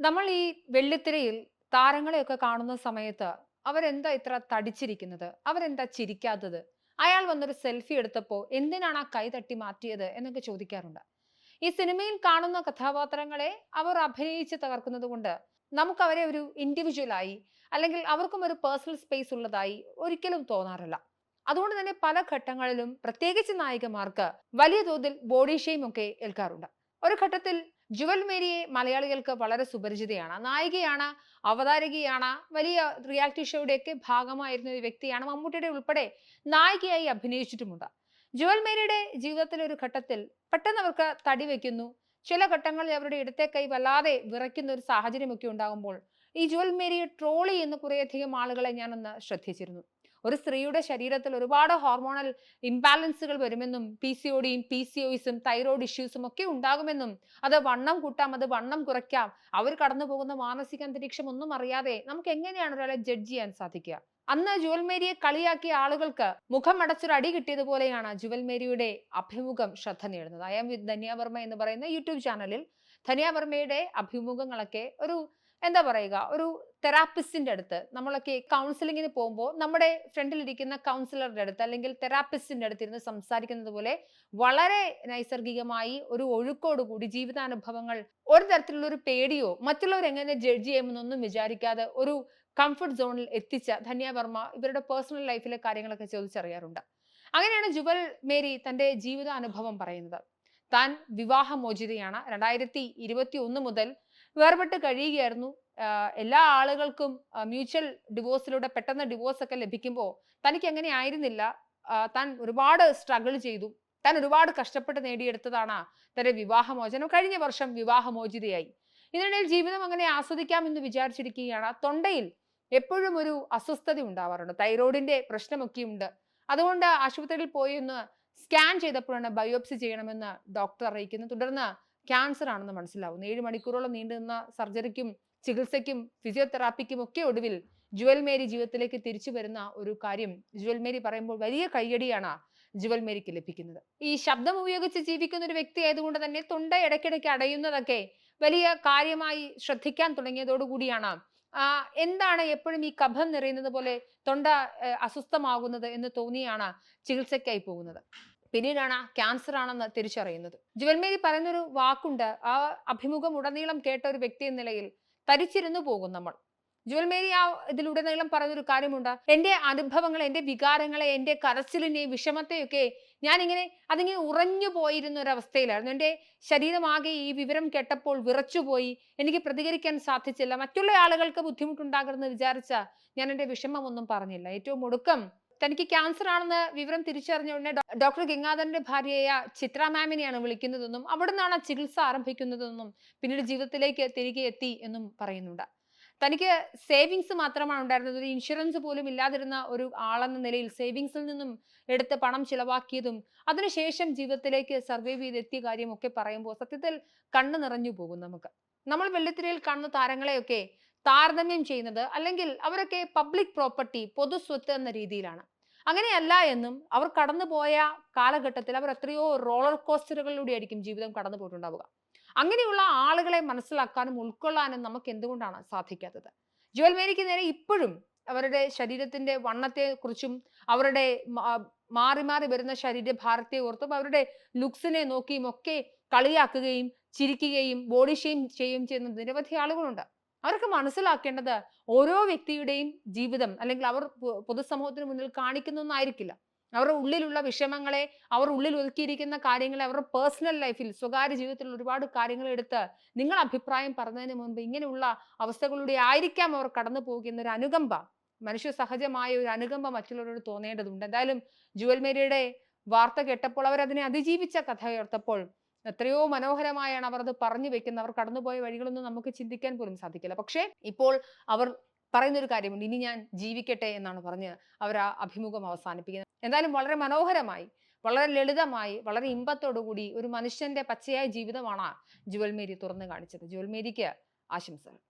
നമ്മൾ ഈ വെള്ളിത്തിരയിൽ താരങ്ങളെയൊക്കെ കാണുന്ന സമയത്ത് അവരെന്താ ഇത്ര തടിച്ചിരിക്കുന്നത്? അവരെന്താ ചിരിക്കാത്തത്? അയാൾ വന്നൊരു സെൽഫി എടുത്തപ്പോൾ എന്തിനാണ് ആ കൈ തട്ടി മാറ്റിയത് എന്നൊക്കെ ചോദിക്കാറുണ്ട്. ഈ സിനിമയിൽ കാണുന്ന കഥാപാത്രങ്ങളെ അവർ അഭിനയിച്ച് തകർക്കുന്നത് കൊണ്ട് നമുക്ക് അവരെ ഒരു ഇൻഡിവിജ്വലായി അല്ലെങ്കിൽ അവർക്കും ഒരു പേഴ്സണൽ സ്പേസ് ഉള്ളതായി ഒരിക്കലും തോന്നാറില്ല. അതുകൊണ്ട് തന്നെ പല ഘട്ടങ്ങളിലും പ്രത്യേകിച്ച് നായികമാർക്ക് വലിയ തോതിൽ ബോഡി ഷെയിം ഒക്കെ ഏൽക്കാറുണ്ട്. ഒരു ഘട്ടത്തിൽ ജുവൽ മേരിയെ മലയാളികൾക്ക് വളരെ സുപരിചിതയാണ്. നായികയാണ് അവതാരകയാണ് വലിയ റിയാലിറ്റി ഷോയുടെയൊക്കെ ഭാഗമായിരുന്ന ഒരു വ്യക്തിയാണ് മമ്മൂട്ടിയുടെ ഉൾപ്പെടെ നായികയായി അഭിനയിച്ചിട്ടുമുണ്ട്. ജുവൽ മേരിയുടെ ജീവിതത്തിലെ ഒരു ഘട്ടത്തിൽ പെട്ടെന്ന് അവർക്ക് തടി വെക്കുന്നു. ചില ഘട്ടങ്ങളിൽ അവരുടെ ഇടത്തെ കൈ വല്ലാതെ വിറയ്ക്കുന്ന ഒരു സാഹചര്യമൊക്കെ ഉണ്ടാകുമ്പോൾ ഈ ജുവൽ മേരിയെ ട്രോൾ ചെയ്യുന്ന കുറേയധികം ആളുകളെ ഞാനൊന്ന് ശ്രദ്ധിച്ചിരുന്നു. ഒരു സ്ത്രീയുടെ ശരീരത്തിൽ ഒരുപാട് ഹോർമോണൽ ഇംബാലൻസുകൾ വരുമെന്നും പി സി ഒടിയും പി സി ഒയിസും തൈറോയ്ഡ് ഇഷ്യൂസും ഒക്കെ ഉണ്ടാകുമെന്നും അത് വണ്ണം കൂട്ടാം അത് വണ്ണം കുറയ്ക്കാം അവർ കടന്നു പോകുന്ന മാനസിക അന്തരീക്ഷം ഒന്നും അറിയാതെ നമുക്ക് എങ്ങനെയാണ് ഒരാളെ ജഡ്ജ് ചെയ്യാൻ സാധിക്കുക? അന്ന് ജുവൽമേരിയെ കളിയാക്കിയ ആളുകൾക്ക് മുഖം അടച്ചൊരു അടി കിട്ടിയതുപോലെയാണ് ജുവൽമേരിയുടെ അഭിമുഖം ശ്രദ്ധ നേടുന്നത്. ഐ എം വിത്ത് ധന്യാവർമ്മ എന്ന് പറയുന്ന യൂട്യൂബ് ചാനലിൽ ധന്യാവർമ്മയുടെ അഭിമുഖങ്ങളൊക്കെ ഒരു എന്താ പറയുക ഒരു തെറാപ്പിസ്റ്റിന്റെ അടുത്ത് നമ്മളൊക്കെ കൗൺസിലിങ്ങിന് പോകുമ്പോൾ നമ്മുടെ ഫ്രണ്ടിലിരിക്കുന്ന കൗൺസിലറുടെ അടുത്ത് അല്ലെങ്കിൽ തെറാപ്പിസ്റ്റിന്റെ അടുത്ത് ഇരുന്ന് സംസാരിക്കുന്നത് പോലെ വളരെ നൈസർഗികമായി ഒരു ഒഴുക്കോടുകൂടി ജീവിതാനുഭവങ്ങൾ ഒരു തരത്തിലുള്ള ഒരു പേടിയോ മറ്റുള്ളവർ എങ്ങനെ ജഡ്ജ് ചെയ്യുമെന്നൊന്നും വിചാരിക്കാതെ ഒരു കംഫർട്ട് സോണിൽ എത്തിച്ച ധന്യ വർമ്മ ഇവരുടെ പേഴ്സണൽ ലൈഫിലെ കാര്യങ്ങളൊക്കെ ചോദിച്ചറിയാറുണ്ട്. അങ്ങനെയാണ് ജുവൽ മേരി തന്റെ ജീവിതാനുഭവം പറയുന്നത്. താൻ വിവാഹമോചിതയാണ്. രണ്ടായിരത്തി ഇരുപത്തി ഒന്ന് മുതൽ വേർപെട്ട് കഴിയുകയായിരുന്നു. എല്ലാ ആളുകൾക്കും മ്യൂച്വൽ ഡിവോഴ്സിലൂടെ പെട്ടെന്ന് ഡിവോഴ്സ് ഒക്കെ ലഭിക്കുമ്പോൾ തനിക്ക് അങ്ങനെ ആയിരുന്നില്ല താൻ ഒരുപാട് സ്ട്രഗിൾ ചെയ്തു. താൻ ഒരുപാട് കഷ്ടപ്പെട്ട് നേടിയെടുത്തതാണ് തന്റെ വിവാഹമോചനം. കഴിഞ്ഞ വർഷം വിവാഹമോചിതയായി. ഇതിനിടയിൽ ജീവിതം അങ്ങനെ ആസ്വദിക്കാം എന്ന് വിചാരിച്ചിരിക്കുകയാണ്. തൊണ്ടയിൽ എപ്പോഴും ഒരു അസ്വസ്ഥത ഉണ്ടാവാറുണ്ട്. തൈറോയിഡിന്റെ പ്രശ്നമൊക്കെ ഉണ്ട് അതുകൊണ്ട് ആശുപത്രിയിൽ പോയി ഒന്ന് സ്കാൻ ചെയ്തപ്പോഴാണ് ബയോപ്സി ചെയ്യണമെന്ന് ഡോക്ടർ അറിയിക്കുന്നു തുടർന്ന് ക്യാൻസർ ആണെന്ന് മനസ്സിലാവുന്നു. ഏഴ് മണിക്കൂറോളം നീണ്ടുനിന്ന സർജറിക്കും ചികിത്സയ്ക്കും ഫിസിയോതെറാപ്പിക്കും ഒക്കെ ഒടുവിൽ ജുവൽ മേരി ജീവിതത്തിലേക്ക് തിരിച്ചു വരുന്ന ഒരു കാര്യം ജുവൽ മേരി പറയുമ്പോൾ വലിയ കയ്യടിയാണ് ജുവൽ മേരിക്ക് ലഭിക്കുന്നത്. ഈ ശബ്ദം ഉപയോഗിച്ച് ജീവിക്കുന്ന ഒരു വ്യക്തി ആയതുകൊണ്ട് തന്നെ തൊണ്ട ഇടയ്ക്കിടയ്ക്ക് അടയുന്നതൊക്കെ വലിയ കാര്യമായി ശ്രദ്ധിക്കാൻ തുടങ്ങിയതോടുകൂടിയാണ് എന്താണ് എപ്പോഴും ഈ കഫം നിറയുന്നത് പോലെ തൊണ്ട അസ്വസ്ഥമാകുന്നത് എന്ന് തോന്നിയാണ് ചികിത്സയ്ക്കായി പോകുന്നത്? പിന്നീടാണ് ക്യാൻസർ ആണെന്ന് തിരിച്ചറിയുന്നത്. ജുവൽമേരി പറയുന്നൊരു വാക്കുണ്ട് ആ അഭിമുഖം ഉടനീളം കേട്ട ഒരു വ്യക്തി എന്ന നിലയിൽ തരിച്ചിരുന്നു പോകും നമ്മൾ. ജുവൽമേരി ആ ഇതിലുടനീളം പറഞ്ഞൊരു കാര്യമുണ്ട് എന്റെ അനുഭവങ്ങൾ എന്റെ വികാരങ്ങളെ എന്റെ കരച്ചിലിനെ വിഷമത്തെയൊക്കെ ഞാനിങ്ങനെ അതിങ്ങനെ ഉറഞ്ഞു പോയിരുന്ന ഒരവസ്ഥയിലായിരുന്നു എന്റെ ശരീരമാകെ ഈ വിവരം കേട്ടപ്പോൾ വിറച്ചുപോയി എനിക്ക് പ്രതികരിക്കാൻ സാധിച്ചില്ല. മറ്റുള്ള ആളുകൾക്ക് ബുദ്ധിമുട്ടുണ്ടാകരുതെന്ന് വിചാരിച്ച ഞാൻ എന്റെ വിഷമമൊന്നും പറഞ്ഞില്ല. ഏറ്റവും ഒടുക്കം തനിക്ക് ക്യാൻസർ ആണെന്ന് വിവരം തിരിച്ചറിഞ്ഞ ഉടനെ ഡോക്ടർ ഗംഗാധരന്റെ ഭാര്യയായ ചിത്ര മാമിനെയാണ് വിളിക്കുന്നതെന്നും അവിടെ നിന്നാണ് ചികിത്സ ആരംഭിക്കുന്നതെന്നും പിന്നീട് ജീവിതത്തിലേക്ക് തിരികെ എത്തി എന്നും പറയുന്നുണ്ട്. തനിക്ക് സേവിങ്സ് മാത്രമാണ് ഉണ്ടായിരുന്നത്. ഒരു ഇൻഷുറൻസ് പോലും ഇല്ലാതിരുന്ന ഒരു ആളെന്ന നിലയിൽ സേവിങ്സിൽ നിന്നും എടുത്ത് പണം ചിലവാക്കിയതും അതിനുശേഷം ജീവിതത്തിലേക്ക് സർവൈവ് ചെയ്തെത്തിയ കാര്യമൊക്കെ പറയുമ്പോൾ സത്യത്തിൽ കണ്ണു നിറഞ്ഞു പോകും നമുക്ക്. നമ്മൾ വെള്ളിത്തിരയിൽ കാണുന്ന താരങ്ങളെയൊക്കെ താരതമ്യം ചെയ്യുന്നത് അല്ലെങ്കിൽ അവരൊക്കെ പബ്ലിക് പ്രോപ്പർട്ടി പൊതുസ്വത്ത് എന്ന രീതിയിലാണ്. അങ്ങനെയല്ല എന്നും അവർ കടന്നുപോയ കാലഘട്ടത്തിൽ അവർ എത്രയോ റോളർ കോസ്റ്ററുകളിലൂടെ ആയിരിക്കും ജീവിതം കടന്നു പോയിട്ടുണ്ടാവുക അങ്ങനെയുള്ള ആളുകളെ മനസ്സിലാക്കാനും ഉൾക്കൊള്ളാനും നമുക്ക് എന്തുകൊണ്ടാണ് സാധിക്കാത്തത്? ജുവൽ മേരിക്ക് നേരെ ഇപ്പോഴും അവരുടെ ശരീരത്തിന്റെ വണ്ണത്തെ കുറിച്ചും അവരുടെ മാറി മാറി വരുന്ന ശരീരഭാരത്തെ ഓർത്തും അവരുടെ ലുക്സിനെ നോക്കിയും ഒക്കെ കളിയാക്കുകയും ചിരിക്കുകയും ബോഡി ഷെയിം ചെയ്യുകയും ചെയ്യുന്ന നിരവധി ആളുകളുണ്ട്. അവർക്ക് മനസ്സിലാക്കേണ്ടത് ഓരോ വ്യക്തിയുടെയും ജീവിതം അല്ലെങ്കിൽ അവർ പൊതുസമൂഹത്തിന് മുന്നിൽ കാണിക്കുന്നൊന്നായിരിക്കില്ല അവരുടെ ഉള്ളിലുള്ള വിഷമങ്ങളെ അവർ ഉള്ളിൽ ഒതുക്കിയിരിക്കുന്ന കാര്യങ്ങളെ അവരുടെ പേഴ്സണൽ ലൈഫിൽ സ്വകാര്യ ജീവിതത്തിൽ ഒരുപാട് കാര്യങ്ങൾ എടുത്ത് നിങ്ങൾ അഭിപ്രായം പറഞ്ഞതിന് മുൻപ് ഇങ്ങനെയുള്ള അവസ്ഥകളിലൂടെ ആയിരിക്കാം അവർ കടന്നു പോകുന്ന ഒരു അനുകമ്പ. മനുഷ്യ സഹജമായ ഒരു അനുകമ്പ മറ്റുള്ളവരോട് തോന്നേണ്ടതുണ്ട്. എന്തായാലും ജുവൽ മേരിയുടെ വാർത്ത കേട്ടപ്പോൾ അവരതിനെ അതിജീവിച്ച കഥ ഓർത്തപ്പോൾ എത്രയോ മനോഹരമായാണ് അവർ അത് പറഞ്ഞു വെക്കുന്നത്. അവർ കടന്നുപോയ വഴികളൊന്നും നമുക്ക് ചിന്തിക്കാൻ പോലും സാധിക്കില്ല. പക്ഷേ ഇപ്പോൾ അവർ പറയുന്ന ഒരു കാര്യമുണ്ട്. ഇനി ഞാൻ ജീവിക്കട്ടെ എന്നാണ് പറഞ്ഞ് അവർ ആ അഭിമുഖം അവസാനിപ്പിക്കുന്നത്. എന്തായാലും വളരെ മനോഹരമായി വളരെ ലളിതമായി വളരെ ഇമ്പത്തോടുകൂടി ഒരു മനുഷ്യന്റെ പച്ചയായ ജീവിതമാണ് ജുവൽമേരി തുറന്നു കാണിച്ചത്. ജുവൽമേരിക്ക് ആശംസകൾ.